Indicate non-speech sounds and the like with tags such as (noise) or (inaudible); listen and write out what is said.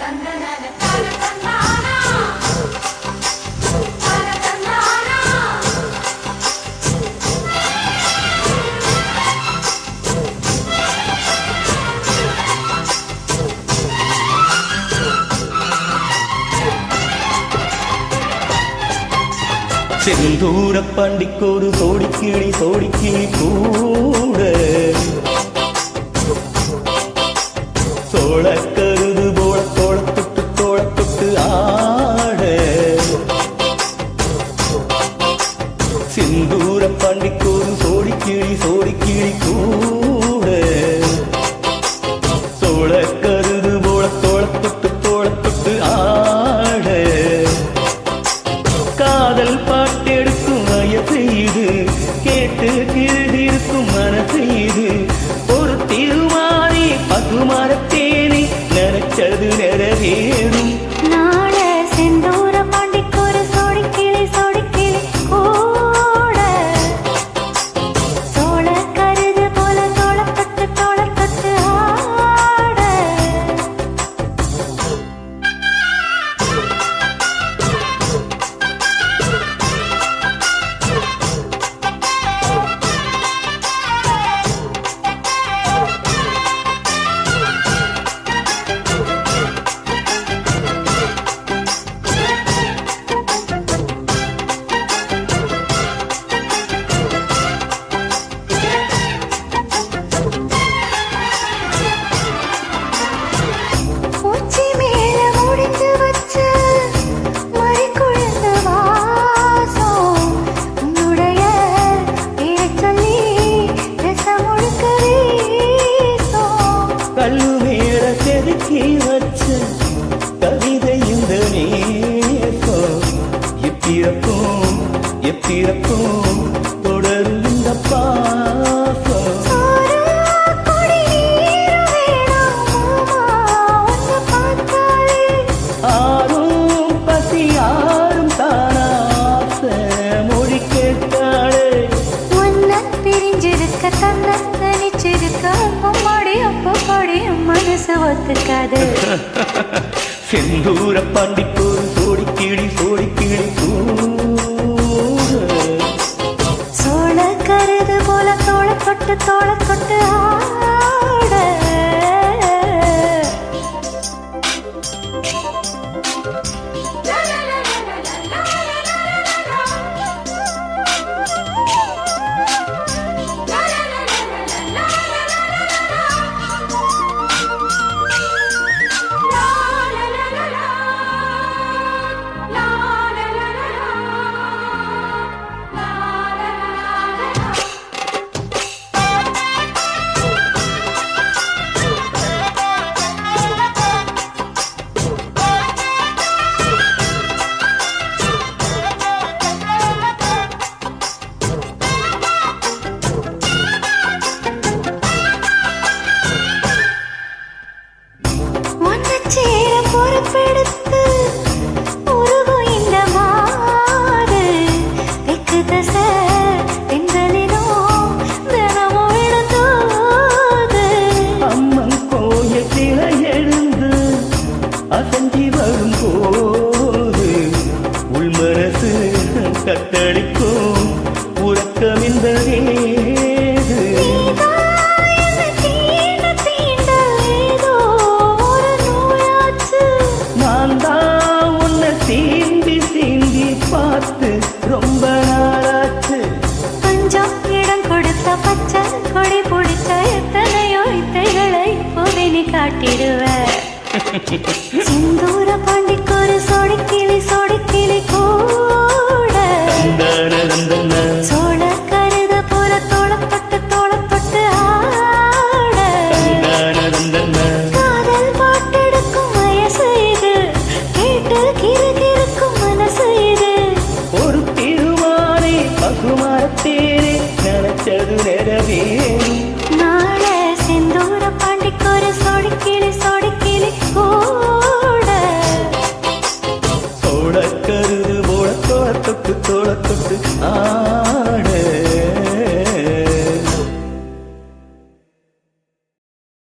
تندنا செந்தூர பண்டிக்கொரு சோடிக்கிளி சோடிக்கிளி கூட. சோழ பாட்டெடுக்கும் வயது இது. வீசும் கல்லு மேல செதுக்கி வச்ச கவிதை இந்த நேசம் எப்பிறக்கும் எப்பிறக்கும் தொடரும் இந்த பாசம் சோரா பசி யாரும் தானாச மொழி கேட்டாளே. பிரிஞ்சிருக்க நினைச்சிருக்க அம்மாடி அப்பா பாடி மனசு ஒத்துக்காது. (laughs) செந்தூர பாண்டிக்கோரு சோடி கிளி சோடி கிளி சோழ கருது போல தோள தொட்டு தோள தொட்டு ஆட. தத்தளிக்கும் உறக்கம் இந்த வேது நான் தான் உன்னை பார்த்து ரொம்ப நாளாச்சு. (laughs) கொஞ்சம் இடம் கொடுத்த பச்சை கொடி பிடிச்ச எத்தனையோ இத்தைகளை காட்டிடுவ சிந்தூர చదునరవే